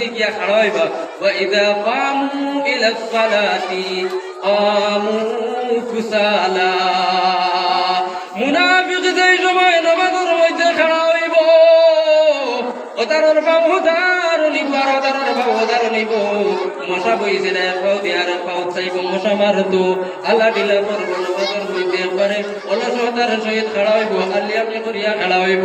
মধ্যে গিয়া খাড়া হইবা ওয়া ইদা কামু ইলা সালাতি কামু কুসালা। মুনাফিক যেই সময় নামাজের মধ্যে খাড়া হইব ওতারর বাবু ওতার নিব, আর ওতারর বাবু ওতার নিব। মশা বইছে না পাও দিয়ার পাও চাইব, মশা মারতো। আল্লাহ দিলা করব নামাজের মধ্যে একবারে অলসতার সহিত খাড়া হইব আল্লিয়ামনি করিয়া খাড়া হইব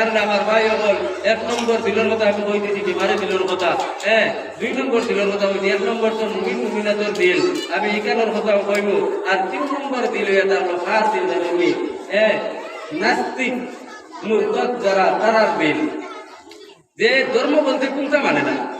কারণে আমার ভাই হল এক নম্বর দিলের কথা আমি কই বিমারে দিলের কথা। হ্যাঁ দুই নম্বর দিলের কথা এক নম্বর তো মুমিন মুমিনাতের দিল। আমি ইকানোর কথা কইব, আর তিন নম্বর দিল এটা হলো কার দিল জানি হ্যাঁ নাস্তিক যারা, তারার দিল। যে ধর্ম বলতে কোনটা মানে না।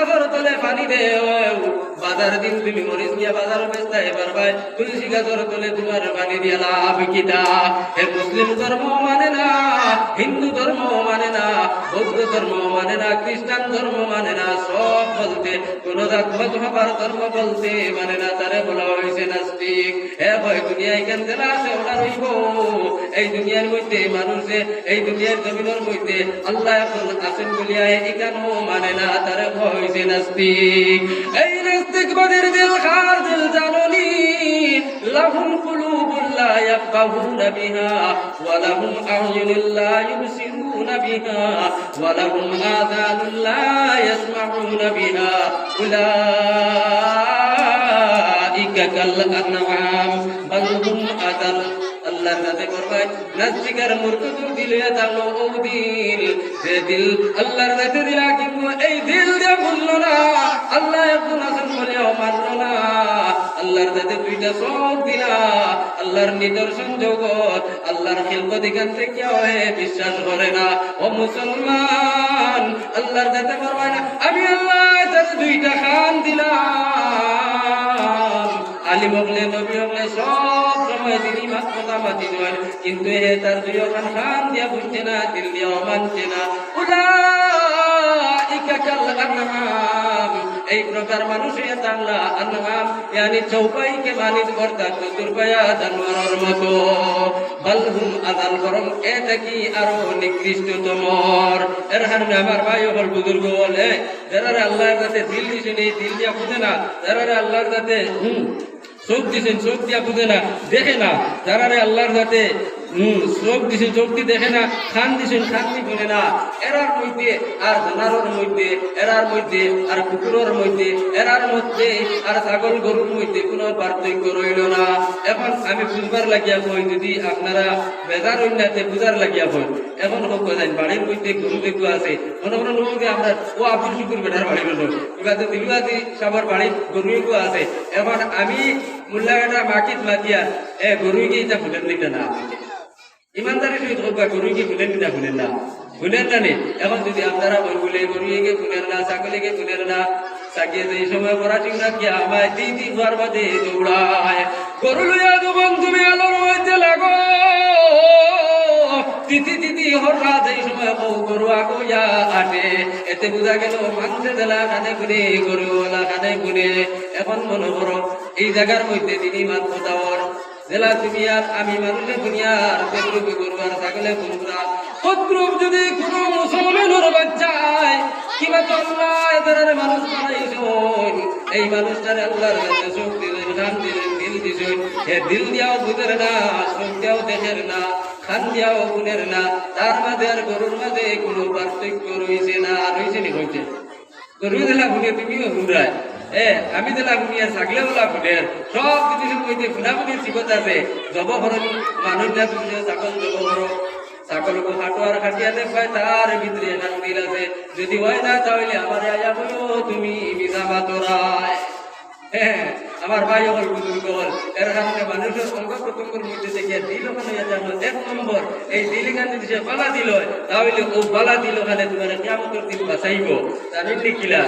গাছর তলে পানি বাজার দিন তুমি বাজার পারবাই। তুলসী তলে তোমার পানি দিয়া লাভ হে মুসলিম ধর্ম মানে না, হিন্দু ধর্ম মানে না, বৌদ্ধ ধর্ম মানে না, খ্রিস্টান ধর্ম মানে না, সব বলতে, কোন হবার ধর্ম বলতে মানে না, তারে বলা হয়েছে নাস্তিক। হে ভয় দুনিয়ায় কেন আছে এই দুনিয়ার মধ্যে মানুষে এই দুনিয়ার জমিনের মধ্যে আল্লাহ এখন আছেন বলিয়া এখানো মানে না, তারে ভয় হয়েছে নাস্তিক। এই নাস্তিকবাদের দিল খার, দিল জাননি লাহুম কুলুবুল লা ইয়াফকাহুনা বিহা, ওয়া লাহুম আ'য়ুনুল লা বিহা, ওয়া লাহুম আযানুল ইয়াসমাউনা বিহা। উলাইকা কাল আনআম বাল হুম আদাল আল্লাহ তাতে করবাই নাস্তিকার মুরতদুর দিলে তালো ও দিল। যে দিল আল্লাহর রাতে দিলা কিন্তু এই দিল দিয়ে ভুললো না, আল্লাহ একজন আছেন বলেও মানলো না। আল্লাহর দাতে দুইটা চোখ দিলা, আল্লাহর নিদর্শন জগৎ, আল্লাহর খেলকত এখান থেকে হয়ে বিশ্বাস করে না। ও মুসলমান, আল্লাহর দাতে পারবাই না আমি আল্লাহ দুইটা খান দিলাম। আলিম হকলে নবী হকলে সব সময় তিনি কথা মাতি নয়। কিন্তু হে তার দুই খান খান দিয়া বুঝছে না দিল দিয়া মানছে না। এই প্রকার মানুষ তাংলা আনআম ইয়ানি চৌপাইকে মানিত করতা, চতুর্পায়া জানোয়ারের মতো। বালহুম আদাল গরম এটা কি আরও নিকৃষ্টতমর এর হারনে আমার ভাই হল বুজুর্গ বলে যারা আল্লাহর কাছে দিল দিছে এই দিল দিয়া বুঝে না যারা আল্লাহর কাছে হুম চোখ দিছেন চোখ দিয়া বুঝে না। দেখে না যারা আল্লাহর কাছে হম, চোখ দিছেন চোখ দিয়ে দেখে না খান দিছেন খান দি না। এরার মধ্যে আর জানারের মধ্যে, এরার মধ্যে আর কুকুরের মধ্যে, এরার মধ্যে আর ছাগল গরুর মধ্যে কোনো পার্থক্য রইল না। এখন আমি বুঝবার লাগিয়া কই যদি আপনারা বেজার অন্যাতে বুঝার লাগিয়া কই এখন হোক জানি বাড়ির মধ্যে গরু দেখু আছে। মনে মনে লোক যে আমরা, ও আব্দুল শুকুর বেটার বাড়ি গেল এবার তো দিলুয়াতি সবার বাড়ির গরু আছে। এখন আমি মূল্যায়টা মাটিত মাতিয়া, এ গরু গিয়ে এটা ফুলেন দিলে না? ইমানদারি সহিত হোক গরু গিয়ে ফুলেন না ফুলেন না? ফুলেন না নে। এখন যদি আপনারা ওই বলে গরু গিয়ে ফুলেন না, ছাগলে গিয়ে ফুলেন না এই সময় পড়া চিংড়া কি আমায় দিদি দুয়ার বাদে দৌড়ায়। গরু লইয়া তুমি আলোর লাগো। তিথি তিথি হররা যেই সময় বউ গরু এতে বোঝা গেল দেলা কানে গুনে গরু ওলা কানে এখন মনে করো, এই জায়গার মধ্যে তিনি মাত দাওয়ার জেলা আর আমি মানুষের দুনিয়ার বেগরুপে গরু আর ছাগলে গরুরা শত্রুপ যদি কোনো মুসলমানের বাচ্চায় কিংবা তো আল্লাহ এদের মানুষ বানাইছেন এই মানুষটারে আল্লাহর কাছে চোখ দিলেন কান দিলেন, দিল দিছেন। এ দিল দিয়াও বুঝের না চোখ দিয়াও দেখের না খান দিয়াও গুণের না, তার মাঝে আর গরুর মাঝে কোনো পার্থক্য রয়েছে না, রয়েছে নি হয়েছে গরু দিলা গুণে তুমিও গুণরায় এ, আমি দিলা গুণিয়া ছাগলে বলা গুণের সব ফুনা ফুনির আছে। জব হরণ মানুষ না জব হরো সকলকে হাঁটু আর খাটিয়া দেখবে তার ভিতরে এখান দিল আছে। যদি হয় না, তাহলে আমার আয়া বলো তুমি আমার ভাই হল বুজুর্গ হল। এর কারণে মানুষের অঙ্গ প্রত্যঙ্গের মধ্যে থেকে দিল ওখানে এক নম্বর এই দিল খানে যে বালা দিল তাহলে ও বালা দিল খানে তোমার কেমন দিন বাঁচাইব। জানেন কিলা?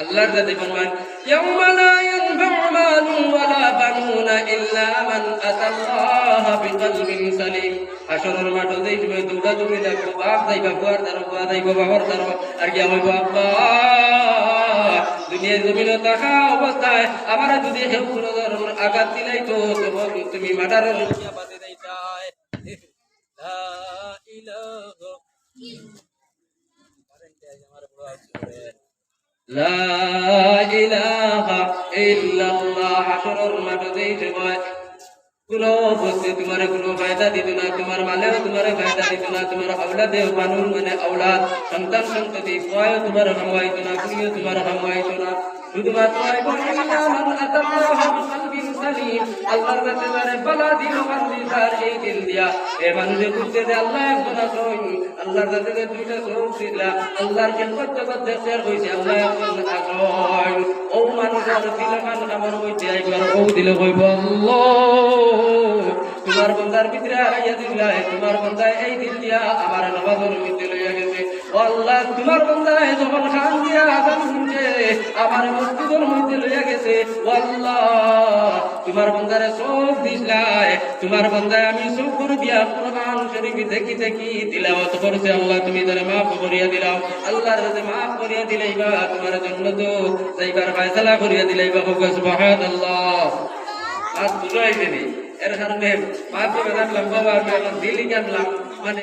আল্লাহর যাতে ফরমান ইয়াউমা লা ইয়ানফা'ু ওয়ালা বানুনা ইল্লা মান আতাল্লাহা বিকলবিন সালিম। হাশরের মাঠে যেই তুমি দৌড়া বাপ যাইবা, বুয়ার দারো বুয়া বাবার দারো আর কি আমার বাবা থাকা অবস্থায় আমার যদি হেউ কোনো আঘাত দিলাই তো তুমি মাটারের লুকিয়া বাদে যাইতাই লা ইলাহা লা ইলাহা ইল্লাল্লাহ হাসরের মাঠে যেই সময় কোনো বস্তু তোমার কোনো ফায়দা দিত না, তোমার মালেও তোমার ফায়দা দিত না, তোমার আওলাদে মানুষ মানে আওলাদ, সন্তান সন্ততি কয় তোমার হামওয়াইত না কুড়িও তোমার হামওয়াইত না। শুধুমাত্র এই দিয়া। এ আল্লাহ যে দুইটা আল্লাহ তোমার বন্দার ভিতরে আগাইয়া দিলা তোমার বন্দায় এই দিল দিয়া আমার নবাজর মধ্যে লইয়া গেছে। আল্লাহ, তোমার বন্দায় যখন খান দিয়া শুনছে আমার মসজিদের মধ্যে লইয়া গেছে। আল্লাহ। তোমার বন্দারে চোখ দিলাই তোমার বন্দায় আমি চোখ দিয়া কোরআন শরীফ দেখি দেখি তিলাওয়াত করছে আল্লাহ, তুমি তারে মাফ করিয়া দিলাও। আল্লাহর কাছে মাফ করিয়া দিলাইবা, তোমার জন্য তো যাইবার ফয়সালা করিয়া দিলাইবা সুবহানাল্লাহ। আজ বুঝাই দিনি এর কারণে মাকে বেদাম লম্বা দিলি কানলাম